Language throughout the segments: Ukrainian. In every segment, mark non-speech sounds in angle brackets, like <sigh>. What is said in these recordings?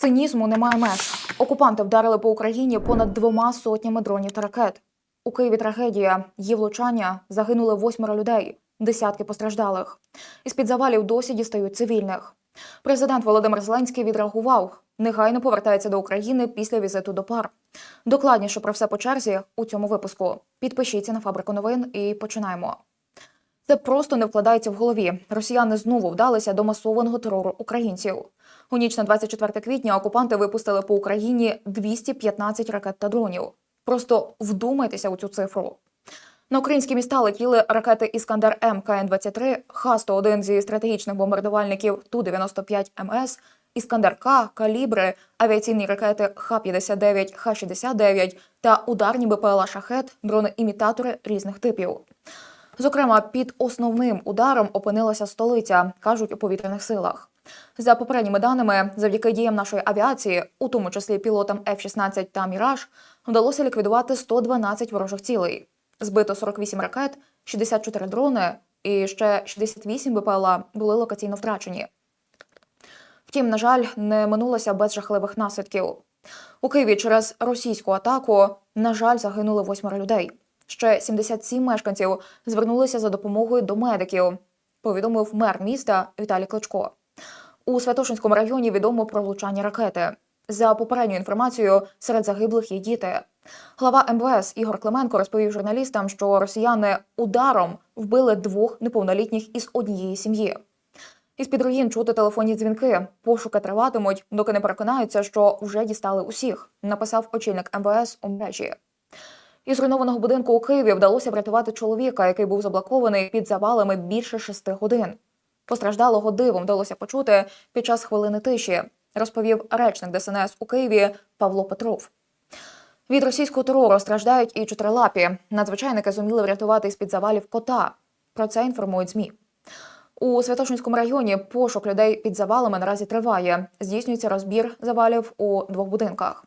Цинізму немає меж. Окупанти вдарили по Україні понад двома сотнями дронів та ракет. У Києві трагедія. Її влучання загинули восьмеро людей, десятки постраждалих. Із під завалів досі дістають цивільних. Президент Володимир Зеленський відреагував. Негайно повертається до України після візиту до пар. Докладніше про все по черзі у цьому випуску. Підпишіться на фабрику новин і починаємо. Це просто не вкладається в голові. Росіяни знову вдалися до масованого терору українців. У ніч на 24 квітня окупанти випустили по Україні 215 ракет та дронів. Просто вдумайтеся у цю цифру. На українські міста летіли ракети Іскандер М КН-23, Х-101 зі стратегічних бомбардувальників Ту-95 МС, Іскандер К, калібри, авіаційні ракети Х-59, Х-69 та ударні БПЛА «Шахет», дрони-імітатори різних типів. Зокрема, під основним ударом опинилася столиця, кажуть у повітряних силах. За попередніми даними, завдяки діям нашої авіації, у тому числі пілотам F-16 та Міраж, вдалося ліквідувати 112 ворожих цілей. Збито 48 ракет, 64 дрони і ще 68 БПЛА були локаційно втрачені. Втім, на жаль, не минулося без жахливих наслідків. У Києві через російську атаку, на жаль, загинули восьмеро людей. Ще 77 мешканців звернулися за допомогою до медиків, повідомив мер міста Віталій Кличко. У Святошинському районі відомо про влучання ракети. За попередньою інформацією, серед загиблих є діти. Глава МВС Ігор Клименко розповів журналістам, що росіяни ударом вбили двох неповнолітніх із однієї сім'ї. Із під руїн чути телефонні дзвінки. Пошуки триватимуть, доки не переконаються, що вже дістали усіх. Написав очільник МВС у мережі. Із зруйнованого будинку у Києві вдалося врятувати чоловіка, який був заблокований під завалами більше шести годин. Постраждалого дивом вдалося почути під час хвилини тиші, розповів речник ДСНС у Києві Павло Петров. Від російського терору страждають і чотирилапі. Надзвичайники зуміли врятувати із під завалів кота. Про це інформують ЗМІ. У Святошинському районі пошук людей під завалами наразі триває. Здійснюється розбір завалів у двох будинках.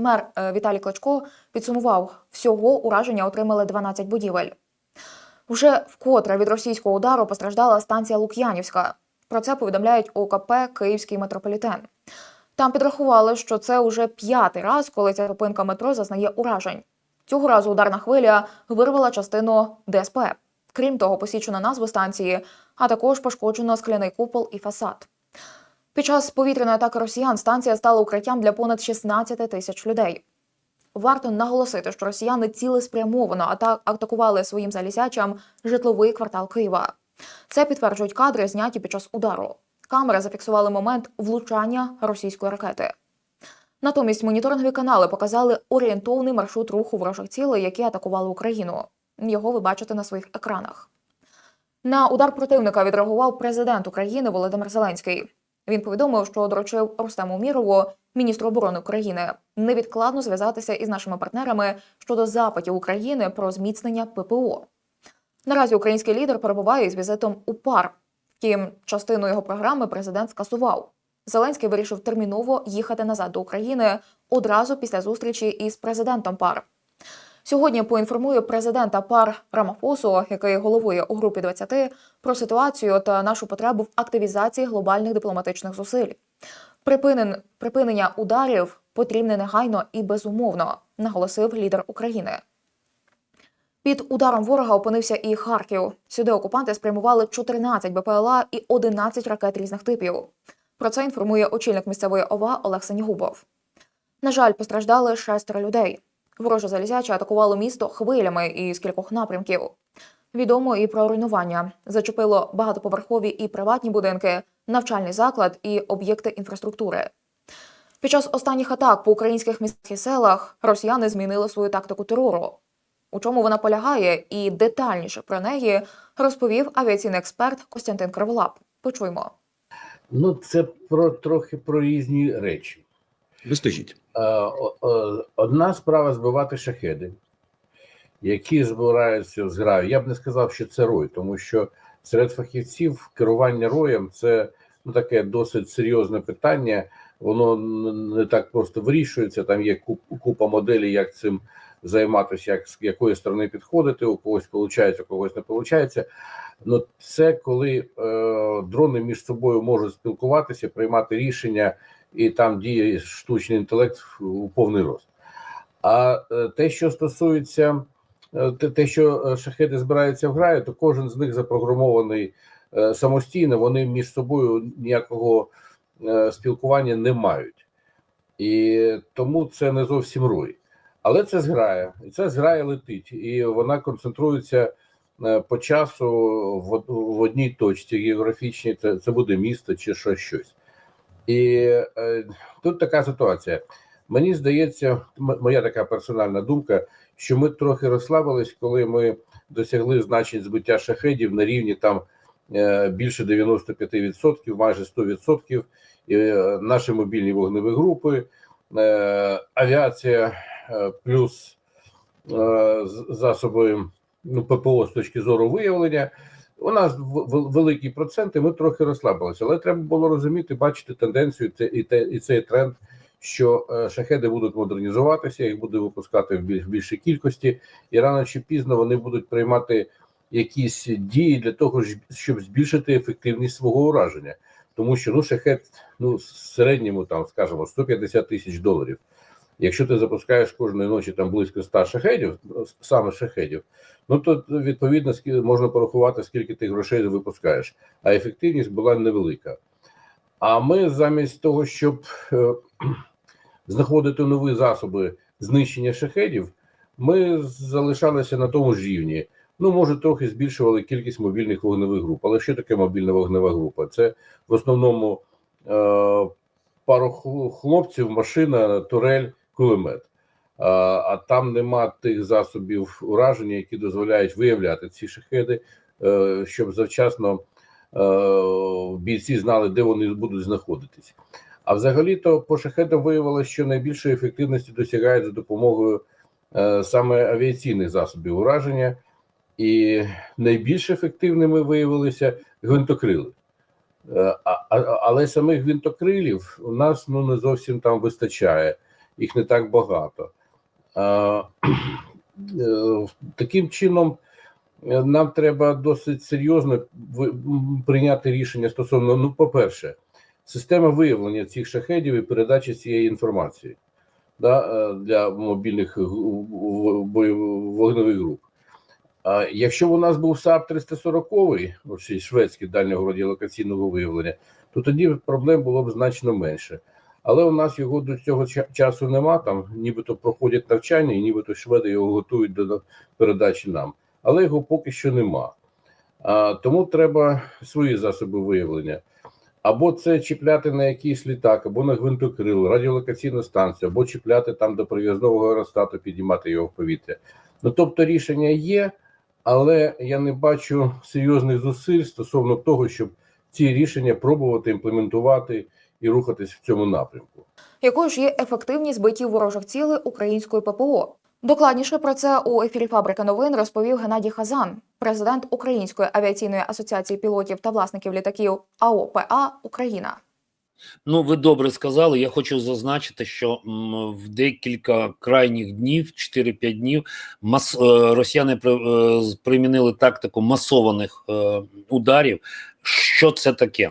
Мер е, Віталій Кличко підсумував, всього ураження отримали 12 будівель. Вже вкотре від російського удару постраждала станція Лук'янівська. Про це повідомляють ОКП Київський метрополітен. Там підрахували, що це уже п'ятий раз, коли ця зупинка метро зазнає уражень. Цього разу ударна хвиля вирвала частину ДСП. Крім того, посічено назву станції, а також пошкоджено скляний купол і фасад. Під час повітряної атаки росіян станція стала укриттям для понад 16 тисяч людей. Варто наголосити, що росіяни цілеспрямовано атакували своїм залізячам житловий квартал Києва. Це підтверджують кадри, зняті під час удару. Камери зафіксували момент влучання російської ракети. Натомість моніторингові канали показали орієнтовний маршрут руху ворожих цілей, які атакували Україну. Його ви бачите на своїх екранах. На удар противника відреагував президент України Володимир Зеленський. Він повідомив, що доручив Рустему Мірову, міністру оборони України, невідкладно зв'язатися із нашими партнерами щодо запитів України про зміцнення ППО. Наразі український лідер перебуває із візитом у пар. Втім, частину його програми президент скасував. Зеленський вирішив терміново їхати назад до України одразу після зустрічі із президентом пар. Сьогодні поінформую президента пар Рамафосу, який головує у групі 20, про ситуацію та нашу потребу в активізації глобальних дипломатичних зусиль. Припинен, припинення ударів потрібне негайно і безумовно, наголосив лідер України. Під ударом ворога опинився і Харків. Сюди окупанти спрямували 14 БПЛА і 11 ракет різних типів. Про це інформує очільник місцевої ОВА Олег Сенігубов. На жаль, постраждали шестеро людей. Вороже залізяче атакувало місто хвилями із кількох напрямків. Відомо і про руйнування. Зачепило багатоповерхові і приватні будинки, навчальний заклад і об'єкти інфраструктури. Під час останніх атак по українських містах і селах росіяни змінили свою тактику терору. У чому вона полягає, і детальніше про неї розповів авіаційний експерт Костянтин Криволап. Почуємо. Ну, це про трохи про різні речі. Розкажіть. Е, о- Одна справа збивати шахеди, які збираються з граю. Я б не сказав, що це рой, тому що серед фахівців керування роєм це ну, таке досить серйозне питання. Воно не так просто вирішується. Там є куп- купа моделей, як цим займатися, як з якої сторони підходити. У когось виходить, у когось не виходить. Ну, це коли е, дрони між собою можуть спілкуватися, приймати рішення і там діє штучний інтелект у повний рост. А е, те, що стосується е, те, що е, шахеди збираються в граю, то кожен з них запрограмований самостійно, вони між собою ніякого спілкування не мають. І тому це не зовсім рой. Але це зграя, і це зграя летить, і вона концентрується по часу в, одній точці географічній, це буде місто чи що щось. І е, тут така ситуація. Мені здається, моя така персональна думка, що ми трохи розслабились, коли ми досягли значень збиття шахедів на рівні там е, більше 95%, майже 100%. І, е, наші мобільні вогневі групи, е, авіація е, плюс е, засоби ну, ППО з точки зору виявлення. У нас великі проценти, ми трохи розслабилися, але треба було розуміти, бачити тенденцію і, те, і цей тренд, що е, шахеди будуть модернізуватися, їх буде випускати в більш більшій кількості, і рано чи пізно вони будуть приймати якісь дії для того, щоб збільшити ефективність свого ураження. Тому що ну шахет ну середньому там скажімо 150 тисяч доларів. Якщо ти запускаєш кожної ночі там близько 100 шахедів, саме шахедів, ну то відповідно можна порахувати, скільки ти грошей випускаєш, а ефективність була невелика. А ми замість того, щоб е, <clears throat> знаходити нові засоби знищення шахедів, ми залишалися на тому ж рівні. Ну, може, трохи збільшували кількість мобільних вогневих груп. Але що таке мобільна вогнева група? Це в основному е, пару хлопців, машина, турель, кулемет. А, там нема тих засобів ураження, які дозволяють виявляти ці шахеди, е, щоб завчасно е, бійці знали, де вони будуть знаходитись. А взагалі-то по шахедам виявилося, що найбільшої ефективності досягають за допомогою е, саме авіаційних засобів ураження, і найбільш ефективними виявилися гвинтокрили. Але самих гвинтокрилів у нас ну не зовсім там вистачає, їх не так багато. Е, таким чином, е, нам треба досить серйозно прийняти рішення стосовно, ну, по-перше, система виявлення цих шахедів і передачі цієї інформації да, е, для мобільних вогневих груп. А якщо у нас був САП 340, оцей шведський дальнього радіолокаційного виявлення, то тоді проблем було б значно менше. Але у нас його до цього часу нема. Там нібито проходять навчання, і нібито шведи його готують до передачі нам. Але його поки що нема. А, тому треба свої засоби виявлення. Або це чіпляти на якийсь літак, або на гвинтокрил, радіолокаційну станцію, або чіпляти там до прив'язного аеростату, підіймати його в повітря. Ну тобто рішення є, але я не бачу серйозних зусиль стосовно того, щоб ці рішення пробувати імплементувати і рухатись в цьому напрямку. Якою ж є ефективність збиттів ворожих цілей української ППО? Докладніше про це у ефірі Фабрика новин розповів Геннадій Хазан, президент Української авіаційної асоціації пілотів та власників літаків АОПА Україна. Ну, ви добре сказали. Я хочу зазначити, що в декілька крайніх днів, 4-5 днів, мас, е, росіяни е, примінили тактику масованих е, ударів. Що це таке?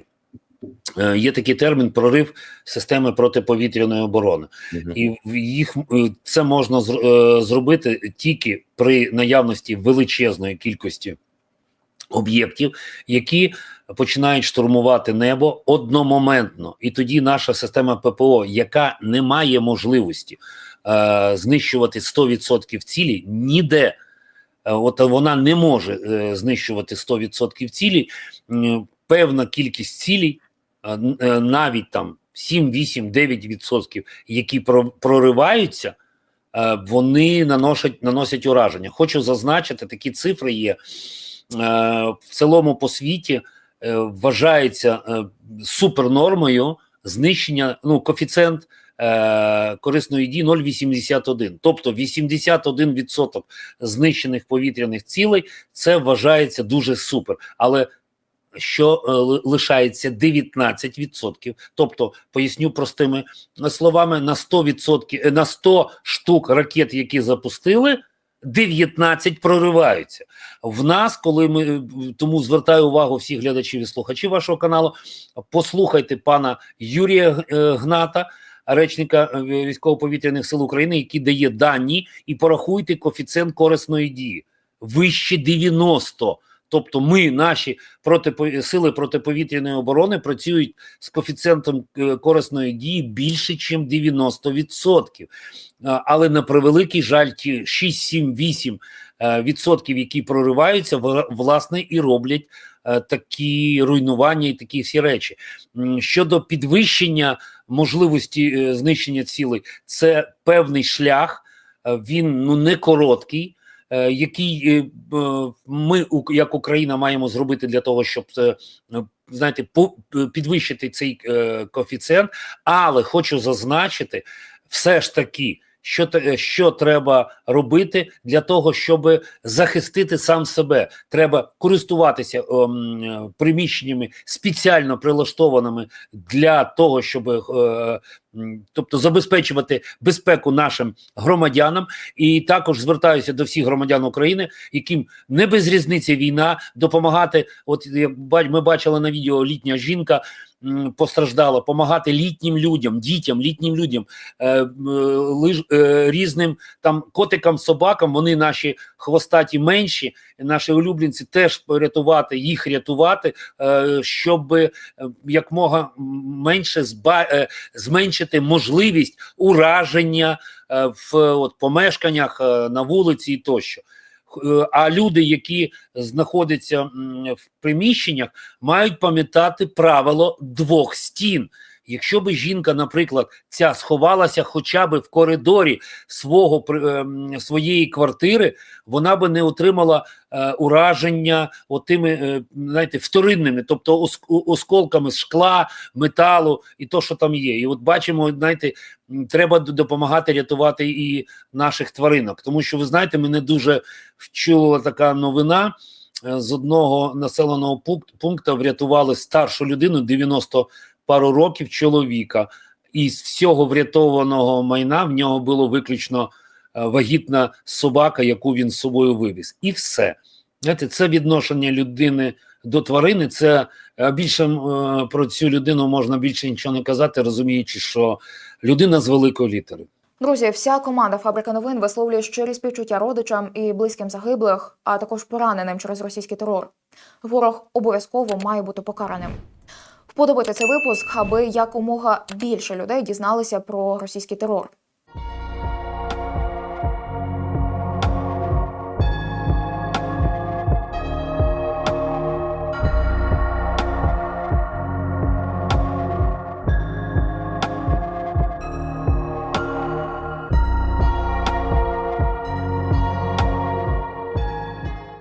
Е, Є такий термін прорив системи протиповітряної оборони, і їх е, це можна е, зробити тільки при наявності величезної кількості об'єктів, які починають штурмувати небо одномоментно, і тоді наша система ППО, яка не має можливості е, знищувати 100% цілі, ніде. е, От вона не може е, знищувати 100% цілі. М, Певна кількість цілей, е, е, навіть там 7, 8, 9%, які про- прориваються, е, вони наносять, наносять ураження. Хочу зазначити, такі цифри є. Е, В цілому по світі е, вважається е, супернормою знищення, ну, коефіцієнт е, корисної дії 0,81. Тобто 81% знищених повітряних цілей це вважається дуже супер. Але що е, лишається 19%, тобто поясню простими словами, на 100%, е, на 100 штук ракет, які запустили, 19 прориваються. В нас, коли ми тому звертаю увагу всіх глядачів і слухачів вашого каналу, послухайте пана Юрія е, Гната, речника е, військово-повітряних сил України, який дає дані, і порахуйте коефіцієнт корисної дії вище 90. Тобто, ми, наші протипо... сили протиповітряної оборони, працюють з коефіцієнтом е, корисної дії більше, ніж 90%. Але на превеликий жаль, ті 6, 7, 8 е, відсотків, які прориваються, вла- власне і роблять е, такі руйнування і такі всі речі. Щодо підвищення можливості знищення цілей, це певний шлях. Він ну не короткий. Е, Який е, ми, як Україна, маємо зробити для того, щоб е, знаєте, підвищити цей коефіцієнт, але хочу зазначити, все ж таки, що, те- що треба робити для того, щоб захистити сам себе. Треба користуватися ем, е, приміщеннями спеціально прилаштованими для того, щоб е, тобто забезпечувати безпеку нашим громадянам, і також звертаюся до всіх громадян України, яким не без різниці війна, допомагати. От ми бачили на відео, літня жінка м, постраждала, допомагати літнім людям, дітям, літнім людям, е, е, лиж, е, різним там котикам, собакам. Вони наші хвостаті менші, наші улюбленці теж порятувати, їх рятувати, щоб якмога менше зба, зменшити можливість ураження в от, помешканнях на вулиці і тощо. Е, А люди, які знаходяться в приміщеннях, мають пам'ятати правило двох стін. Якщо би жінка, наприклад, ця сховалася хоча б в коридорі свого ем, своєї квартири, вона би не отримала е, ураження отими, е, знаєте, вторинними, тобто ос- осколками шкла, металу і то, що там є. І от бачимо, знаєте, треба допомагати рятувати і наших тваринок, тому що ви знаєте, мене дуже вчула така новина. Е, З одного населеного пунк- пункту врятували старшу людину 90 пару років чоловіка. І з всього врятованого майна в нього було виключно е, вагітна собака, яку він з собою вивіз. І все. Знаєте, це відношення людини до тварини. Це е, більше е, про цю людину можна більше нічого не казати, розуміючи, що людина з великої літери. Друзі, вся команда фабрика новин висловлює щирі співчуття родичам і близьким загиблих, а також пораненим через російський терор. Ворог обов'язково має бути покараним. Вподобайте цей випуск, аби якомога більше людей дізналися про російський терор.